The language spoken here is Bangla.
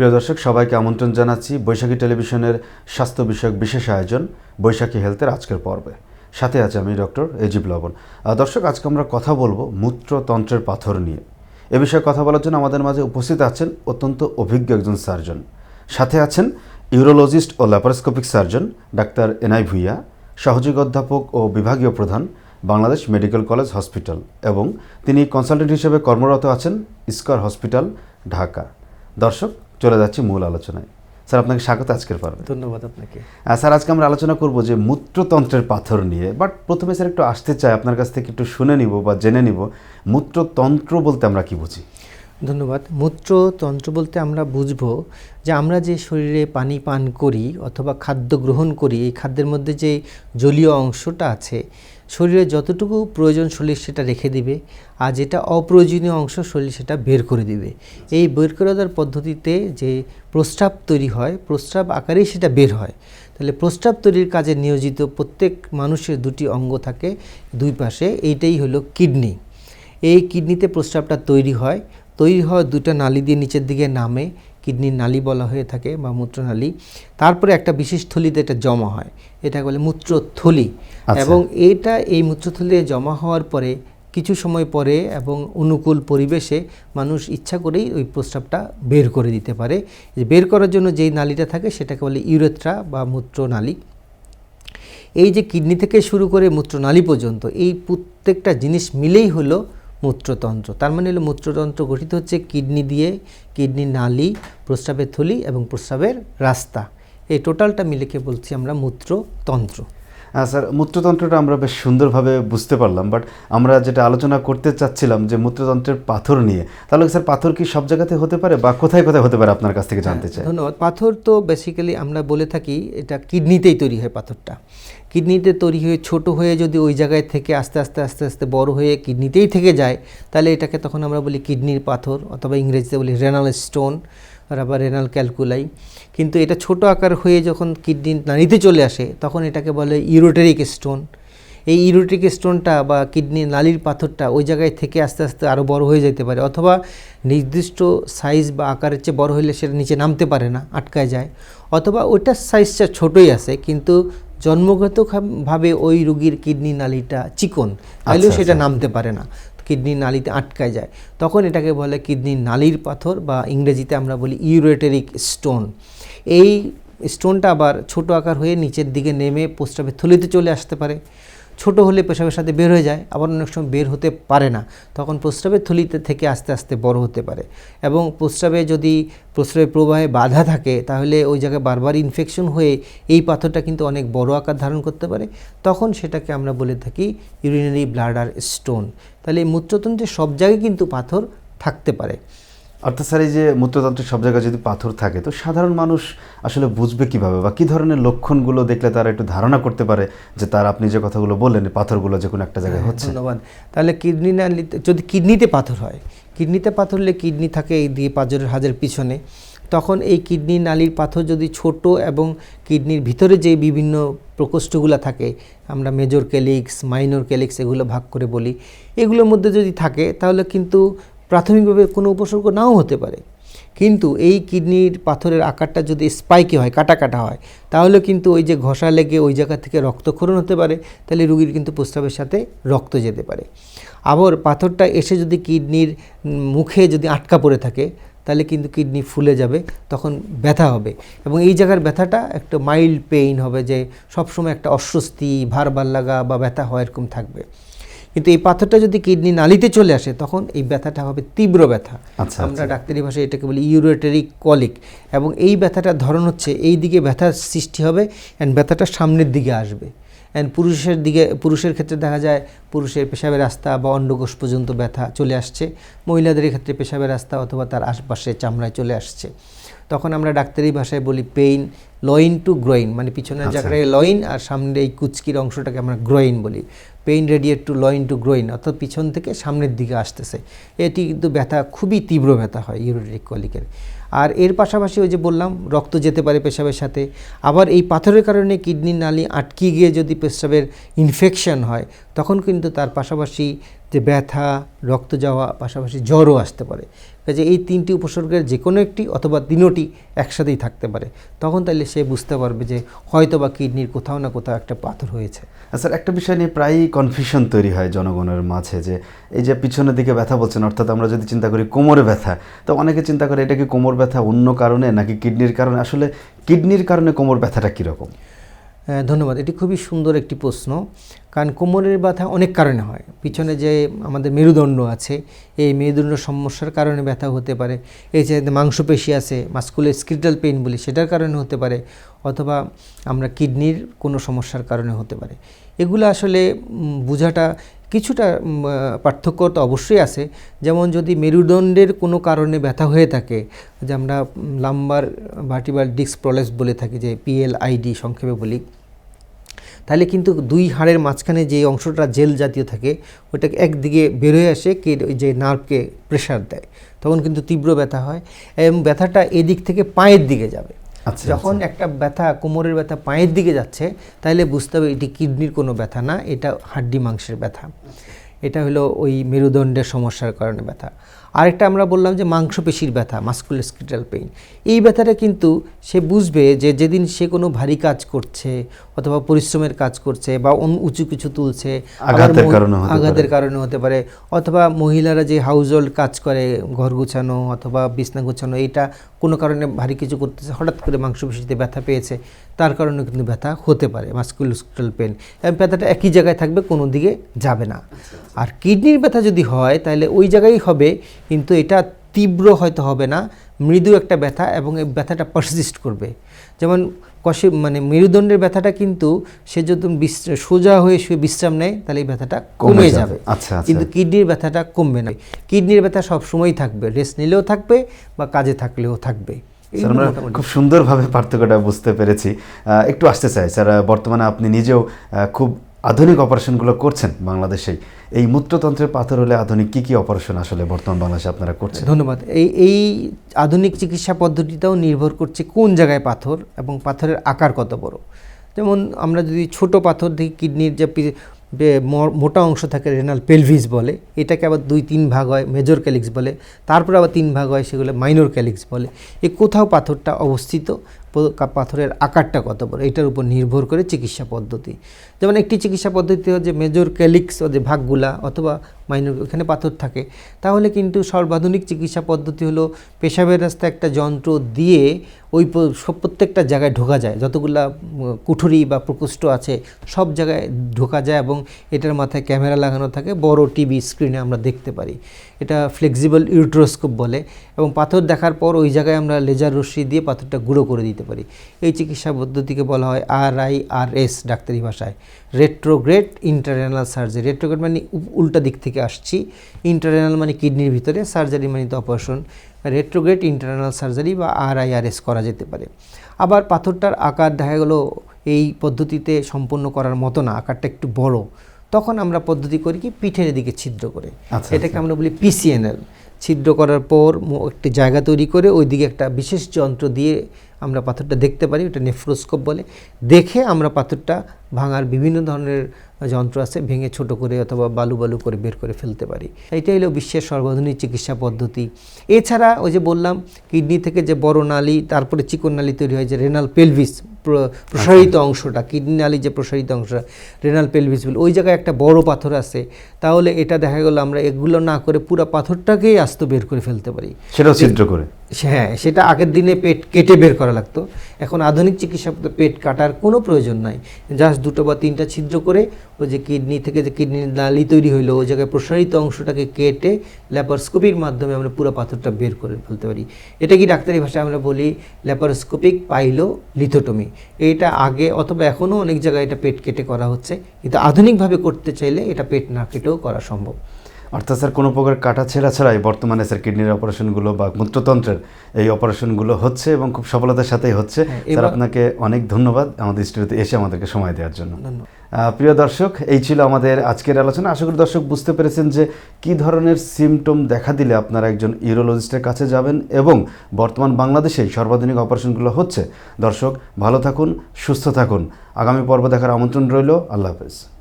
প্রিয় দর্শক, সবাইকে আমন্ত্রণ জানাচ্ছি বৈশাখী টেলিভিশনের স্বাস্থ্য বিষয়ক বিশেষ আয়োজন, বৈশাখী হেলথের আজকের পর্বে। সাথে আছে আমি ডক্টর এজিব লবণ। দর্শক, আজকে আমরা কথা বলব মূত্রতন্ত্রের পাথর নিয়ে। এ বিষয়ে কথা বলার জন্য আমাদের মাঝে উপস্থিত আছেন অত্যন্ত অভিজ্ঞ একজন সার্জন। সাথে আছেন urologist O laparoscopic surgeon doctor N I, সহযোগী অধ্যাপক ও বিভাগীয় প্রধান বাংলাদেশ মেডিকেল কলেজ হসপিটাল এবং তিনি কনসালটেন্ট হিসেবে কর্মরত আছেন ইস্কর হসপিটাল, ঢাকা। দর্শক চলে যাচ্ছি মূল আলোচনায়। স্যার আপনাকে স্বাগত আজকের পর্বে। ধন্যবাদ আপনাকে। স্যার আজকে আমরা আলোচনা করব যে মূত্রতন্ত্রের পাথর নিয়ে বাট প্রথমে স্যার একটু আসতে চাই আপনার কাছ থেকে একটু শুনে নিব বা জেনে নিব মূত্রতন্ত্র বলতে আমরা কি বুঝি? ধন্যবাদ। মূত্রতন্ত্র বলতে আমরা বুঝব যে আমরা যে শরীরে পানি পান করি অথবা খাদ্য গ্রহণ করি এই খাদ্যের মধ্যে যে জলীয় অংশটা আছে শরীরে যতটুকু প্রয়োজন শরীর সেটা রেখে দিবে, আর যেটা অপ্রয়োজনীয় অংশ শরীর সেটা বের করে দিবে। এই বের করে দেওয়ার পদ্ধতিতে যে প্রস্রাব তৈরি হয়, প্রস্রাব আকারেই সেটা বের হয়। তাহলে প্রস্রাব তৈরির কাজে নিয়োজিত প্রত্যেক মানুষের দুটি অঙ্গ থাকে দুই পাশে, এইটাই হলো কিডনি। এই কিডনিতে প্রস্রাবটা তৈরি হয়, তৈরি হওয়া দুটো নালি দিয়ে নিচের দিকে নামে কিডনির নালী বলা হয়ে থাকে বা মূত্রনালী। তারপরে একটা বিশেষ থলিতে এটা জমা হয়। এটা বলে মূত্রথলি। আচ্ছা। এবং এটা এই মূত্রথলিতে জমা হওয়ার পরে কিছু সময় পরে এবং অনুকূল পরিবেশে মানুষ ইচ্ছা করেই ওই প্রস্রাবটা বের করে দিতে পারে। বের করার জন্য যেই নালীটা থাকে সেটাকে বলে ইউরেথ্রা বা মূত্রনালী। এই যে কিডনি থেকে শুরু করে মূত্রনালী পর্যন্ত এই প্রত্যেকটা জিনিস মিলেই হলো মূত্রতন্ত্র। তার মানে হলো মূত্রতন্ত্র গঠিত হচ্ছে কিডনি দিয়ে, কিডনি নালি, প্রস্রাবের থলি এবং প্রস্রাবের রাস্তা। এই টোটালটা মিলেকে বলছি আমরা মূত্রতন্ত্র। স্যার মূত্রতন্ত্রটা আমরা বেশ সুন্দরভাবে বুঝতে পারলাম বাট আমরা যেটা আলোচনা করতে চাচ্ছিলাম যে মূত্রতন্ত্রের পাথর নিয়ে তাহলে স্যার পাথর কি সব জায়গাতে হতে পারে বা কোথায় কোথায় হতে পারে আপনার কাছ থেকে জানতে চাই? ধন্যবাদ। পাথর তো বেসিক্যালি আমরা বলে থাকি এটা কিডনিতেই তৈরি হয় পাথরটা। কিডনিতে তৈরি হয়ে ছোট হয়ে যদি ওই জায়গায় থেকে আস্তে আস্তে আস্তে আস্তে বড় হয়ে কিডনিতেই থেকে যায় তাহলে এটাকে তখন আমরা বলি কিডনির পাথর অথবা ইংরেজিতে বলি রেনাল স্টোন বা রেনাল ক্যালকুলাই কিন্তু এটা ছোট আকার হয়ে যখন কিডনি নাড়িতে চলে আসে তখন এটাকে বলে ইউরোটেরিক স্টোন এই ইউরোটিক স্টোনটা বা কিডনি নালির পাথরটা ওই জায়গায় থেকে আস্তে আস্তে আরও বড় হয়ে যেতে পারে। অথবা নির্দিষ্ট সাইজ বা আকারের চেয়ে বড় হলে সেটা নিচে নামতে পারে না আটকায় যায়। অথবা ওইটার সাইজটা ছোটই আছে কিন্তু জন্মগতভাবে ওই রুগীর কিডনি নালিটা চিকন তাইলেও আচ্ছা, সেটা আচ্ছা। নামতে পারে না। কিডনি নালিতে আটকায় যায়। তখন এটাকে বলে কিডনির নালির পাথর বা ইংরেজিতে আমরা বলি ইউরেটেরিক স্টোন। এই স্টোনটা আবার ছোট আকার হয়ে নিচের দিকে নেমে পোস্টাপে থলিতে চলে আসতে পারে। ছোট হলে পেশাবের সাথে বের হয়ে যায়, আবার অনেক সময় বের হতে পারে না। তখন প্রস্রাবের থলিতে থেকে আস্তে আস্তে বড় হতে পারে। এবং প্রস্রাবে যদি প্রস্রাবের প্রবাহে বাধা থাকে, তাহলে ওই জায়গায় বারবার ইনফেকশন হয়ে এই পাথরটা কিন্তু অনেক বড় আকার ধারণ করতে পারে। তখন সেটাকে আমরা বলে থাকি ইউরিনারি ব্লাডার স্টোন তাহলে এই মূত্রতন্ত্রে সব জায়গায় কিন্তু পাথর থাকতে পারে। অর্থাৎ স্যার এই যে মূত্রতন্ত্রের সব জায়গায় যদি পাথর থাকে তো সাধারণ মানুষ আসলে বুঝবে কীভাবে? বা কি ধরনের লক্ষণগুলো দেখলে তারা একটু ধারণা করতে পারে যে তার আপনি যে কথাগুলো বললেন পাথরগুলো যে কোনো একটা জায়গায় হচ্ছে? ধন্যবাদ। তাহলে কিডনি নালিতে যদি কিডনিতে পাথর হয় কিডনিতে পাথর হলে কিডনি থাকে এই দিয়ে পাঁজরের হাজের পিছনে তখন এই কিডনি নালির পাথর যদি ছোট এবং কিডনির ভিতরে যে বিভিন্ন প্রকোষ্ঠগুলো থাকে আমরা মেজর ক্যালিক্স মাইনর ক্যালিক্স এগুলো ভাগ করে বলি এগুলোর মধ্যে যদি থাকে তাহলে কিন্তু প্রাথমিকভাবে কোনো উপসর্গ নাও হতে পারে। কিন্তু এই কিডনির পাথরের আকারটা যদি স্পাইকে হয় কাটা কাটা হয়, তাহলে কিন্তু ওই যে ঘষা লেগে ওই জায়গা থেকে রক্তক্ষরণ হতে পারে, তাহলে রুগীর কিন্তু প্রস্রাবের সাথে রক্ত যেতে পারে। আবার পাথরটা এসে যদি কিডনির মুখে যদি আটকা পড়ে থাকে, তাহলে কিন্তু কিডনি ফুলে যাবে, তখন ব্যথা হবে। এবং এই জায়গার ব্যথাটা একটা মাইল্ড পেইন হবে যে সবসময় একটা অস্বস্তি ভার লাগা বা ব্যথা হয় এরকম থাকবে। কিন্তু এই পাথরটা যদি কিডনি নালিতে চলে আসে তখন এই ব্যথাটা হবে তীব্র ব্যথা। আচ্ছা, আমরা ডাক্তারি ভাষায় এটাকে বলি ইউরেটেরিক কলিক এবং এই ব্যথাটার ধরন হচ্ছে এই দিকে ব্যথার সৃষ্টি হবে অ্যান্ড ব্যথাটা সামনের দিকে আসবে। অ্যান্ড পুরুষের দিকে পুরুষের ক্ষেত্রে দেখা যায় পুরুষের পেশাবের রাস্তা বা অন্ডকোষ পর্যন্ত ব্যথা চলে আসছে। মহিলাদের ক্ষেত্রে পেশাবের রাস্তা অথবা তার আশপাশে চামড়ায় চলে আসছে। তখন আমরা ডাক্তারি ভাষায় বলি পেইন লইন টু গ্রোইন মানে পিছনের আচ্ছা। জায়গায় লইন আর সামনে এই কুচকির অংশটাকে আমরা গ্রোইন বলি। Pain radiate to loin to groin অর্থাৎ পিছন থেকে সামনের দিকে আসতেছে। এটি কিন্তু ব্যথা, খুবই তীব্র ব্যথা হয় ইউরোটিক কলিকের। আর এর পাশাপাশি ওই যে বললাম, রক্ত যেতে পারে পেশাবের সাথে। আবার এই পাথরের কারণে কিডনির নালি আটকে গিয়ে যদি পেশাবের ইনফেকশন হয়, তখন কিন্তু তার পাশাপাশি যে ব্যথা, রক্ত যাওয়া, পাশাপাশি জ্বরও আসতে পারে। কাজে এই তিনটি উপসর্গের যে কোনো একটি অথবা তিনোটি একসাথেই থাকতে পারে। তখন তাহলে সে বুঝতে পারবে যে হয়তো বা কিডনির কোথাও না কোথাও একটা পাথর হয়েছে। স্যার একটা বিষয় নিয়ে প্রায়ই কনফিউশন তৈরি হয় জনগণের মাঝে যে এই যে পিছনের দিকে ব্যথা বলছেন, অর্থাৎ আমরা যদি চিন্তা করি কোমরে ব্যথা, তো অনেকে চিন্তা করে এটা কি কোমর ব্যথা অন্য কারণে নাকি কিডনির কারণে? আসলে কিডনির কারণে কোমর ব্যথাটা কীরকম? ধন্যবাদ। এটি খুবই সুন্দর একটি প্রশ্ন। কারণ কোমরের ব্যথা অনেক কারণে হয়। পিছনে যে আমাদের মেরুদণ্ড আছে, এই মেরুদণ্ড সমস্যার কারণে ব্যথা হতে পারে। এই যে মাংসপেশি আছে, মাস্কুলের স্ক্রিটাল পেইন বলি, সেটার কারণে হতে পারে। অথবা আমরা কিডনির কোনো সমস্যার কারণে হতে পারে। এগুলো আসলে বোঝাটা কিছুটা পার্থক্য তো অবশ্যই আছে। যেমন যদি মেরুদণ্ডের কোনো কারণে ব্যথা হয়ে থাকে, যে আমরা লাম্বার ভার্টিবাল ডিস্ক প্রলেস বলে থাকি, যে পিএলআইডি সংক্ষেপে বলি, তাহলে কিন্তু দুই হাড়ের মাঝখানে যে অংশটা জেল জাতীয় থাকে, ওটাকে একদিকে বেরোয় আসে, কে যে নার্ভকে প্রেশার দেয়, তখন কিন্তু তীব্র ব্যথা হয় এবং ব্যথাটা এদিক থেকে পায়ের দিকে যাবে। যখন একটা ব্যথা কোমরের ব্যথা পায়ের দিকে যাচ্ছে তাহলে বুঝতে হবে এটি কিডনির কোনো ব্যথা না এটা হাড্ডি মাংসের ব্যথা। এটা হলো ওই মেরুদণ্ডের সমস্যার কারণে ব্যথা। আরেকটা আমরা বললাম যে মাংসপেশির ব্যথা মাস্কুলোস্কিটাল পেইন। এই ব্যথাটা কিন্তু সে বুঝবে যে যেদিন সে কোনো ভারী কাজ করছে অথবা পরিশ্রমের কাজ করছে বা উঁচু কিছু তুলছে আঘাতের কারণে হতে পারে। আঘাতের কারণে হতে পারে অথবা মহিলারা যে হাউস হোল্ড কাজ করে ঘর গুছানো অথবা বিছনা গুছানো এটা কোনো কারণে ভারী কিছু করতেছে হঠাৎ করে মাংসপেশিতে ব্যথা পেয়েছে তার কারণে কিন্তু ব্যথা হতে পারে মাস্কুলোস্কিটাল পেন এবং ব্যথাটা একই জায়গায় থাকবে কোনো দিকে যাবে না। আর কিডনির ব্যথা যদি হয় তাহলে ওই জায়গায় হবে কিন্তু এটা তীব্র হয়তো হবে না মৃদু একটা ব্যথা এবং এই ব্যথাটা পারসিস্ট করবে। যেমন কষে মানে মেরুদণ্ডের ব্যথাটা কিন্তু সে যদি সোজা হয়ে শুয়ে বিশ্রাম নেয় তাহলে এই ব্যথাটা কমে যাবে। আচ্ছা, আচ্ছা। কিন্তু কিডনির ব্যথাটা কমবে না। কিডনির ব্যথা সব সময় থাকবে রেস্ট নিলেও থাকবে বা কাজে থাকলেও থাকবে। আমরা খুব সুন্দরভাবে পার্থক্যটা বুঝতে পেরেছি। একটু আসতে চাই। স্যার বর্তমানে আপনি নিজেও খুব আধুনিক অপারেশনগুলো করছেন বাংলাদেশে এই মূত্রতন্ত্রের পাথর হলে আধুনিক কী কী অপারেশন আসলে বর্তমান বাংলাদেশে আপনারা করছেন? ধন্যবাদ। এই এই আধুনিক চিকিৎসা পদ্ধতিটাও নির্ভর করছে কোন জায়গায় পাথর এবং পাথরের আকার কত বড়। যেমন আমরা যদি ছোট পাথর দেখি, কিডনির যে মোটা অংশ থাকে, রেনাল পেলভিস বলে, এটাকে আবার দুই তিন ভাগ হয়, মেজর ক্যালিক্স বলে, তারপর আবার তিন ভাগ হয়, সেগুলো মাইনর ক্যালিক্স বলে। এই কোথাও পাথরটা অবস্থিত পাথরের আকারটা কত বড়? এটার উপর নির্ভর করে চিকিৎসা পদ্ধতি। যেমন একটি চিকিৎসা পদ্ধতি হচ্ছে মেজর ক্যালিক্স ও যে ভাগগুলা অথবা মাইনর ওখানে পাথর থাকে। তাহলে কিন্তু সর্বাধুনিক চিকিৎসা পদ্ধতি হলো পেশাবের রাস্তায় একটা যন্ত্র দিয়ে ওই প্রত্যেকটা জায়গায় ঢোকা যায়। যতগুলা কুঠুরি বা প্রকোষ্ঠ আছে, সব জায়গায় ঢোকা যায় এবং এটার মাথায় ক্যামেরা লাগানো থাকে। বড় টিভি স্ক্রিনে আমরা দেখতে পারি। এটা ফ্লেক্সিবল ইউট্রোস্কোপ বলে এবং পাথর দেখার পর ওই জায়গায় আমরা লেজার রশ্মি দিয়ে পাথরটা গুঁড়ো করে দিতে পারি। এই চিকিৎসা পদ্ধতিকে বলা হয় আর আই আর এস ডাক্তারি ভাষায়। রেট্রোগ্রেড ইন্টারনাল সার্জারি রেট্রোগ্রেড মানে উল্টা দিক থেকে আসছি। ইন্টারনাল মানে কিডনির ভিতরে সার্জারি মানে তো অপারেশন রেট্রোগ্রেড ইন্টারনাল সার্জারি বা আর আই আর এস করা যেতে পারে। আবার পাথরটার আকার দেখা গেলো এই পদ্ধতিতে সম্পন্ন করার মতো না আকারটা একটু বড়। তখন আমরা পদ্ধতি করি কি পিঠের দিকে ছিদ্র করে। আচ্ছা, এটাকে আমরা বলি পিসিএনএল ছিদ্র করার পর একটি জায়গা তৈরি করে ওইদিকে একটা বিশেষ যন্ত্র দিয়ে আমরা পাথরটা দেখতে পারি, ওটা নেফ্রোস্কোপ বলে। দেখে আমরা পাথরটা ভাঙার বিভিন্ন ধরনের যন্ত্র আছে, ভেঙে ছোট করে অথবা বালু বালু করে বের করে ফেলতে পারি। এটাই হলো বিশ্বের সর্বাধুনিক চিকিৎসা পদ্ধতি। এছাড়া ওই যে বললাম, কিডনি থেকে যে বড় নালী, তারপরে চিকন নালী তৈরি হয়, যে রেনাল পেলভিস প্রসারিত অংশটা কিডনি নালি যে প্রসারিত অংশ রেনাল পেলভিস বলে ওই জায়গায় একটা বড় পাথর আছে তাহলে এটা দেখা গেল আমরা এগুলো না করে পুরো পাথরটাকেই আস্ত বের করে ফেলতে পারি। সেটাও ছিদ্র করে? হ্যাঁ সেটা আগের দিনে পেট কেটে বের করা লাগতো এখন আধুনিক চিকিৎসা পেট কাটার কোনো প্রয়োজন নাই জাস্ট দুটো বা তিনটা ছিদ্র করে ওই যে কিডনি থেকে যে কিডনির নালি তৈরি হইল ওই জায়গায় প্রসারিত অংশটাকে কেটে ল্যাপারস্কোপির মাধ্যমে আমরা পুরো পাথরটা বের করে ফেলতে পারি। এটা কি ডাক্তারি ভাষায় আমরা বলি ল্যাপারস্কোপিক পাইলো লিথোটমি এটা আগে অথবা এখনও অনেক জায়গায় এটা পেট কেটে করা হচ্ছে কিন্তু আধুনিকভাবে করতে চাইলে এটা পেট না কেটেও করা সম্ভব। অর্থাৎ স্যার কোনো প্রকার কাটা ছেঁড়া ছাড়াই বর্তমানে স্যার কিডনির অপারেশনগুলো বা মূত্রতন্ত্রের এই অপারেশনগুলো হচ্ছে এবং খুব সফলতার সাথেই হচ্ছে। হ্যাঁ, স্যার আপনাকে অনেক ধন্যবাদ আমাদের স্টুডিওতে এসে আমাদেরকে সময় দেওয়ার জন্য। ধন্যবাদ। প্রিয় দর্শক, এই ছিল আমাদের আজকের আলোচনা। আশা করি দর্শক বুঝতে পেরেছেন যে কি ধরনের সিমটম দেখা দিলে আপনারা একজন ইউরোলজিস্টের কাছে যাবেন এবং বর্তমান বাংলাদেশে সর্বাধুনিক অপারেশনগুলো হচ্ছে। দর্শক, ভালো থাকুন, সুস্থ থাকুন। আগামী পর্ব দেখার আমন্ত্রণ রইল। আল্লাহ হাফেজ।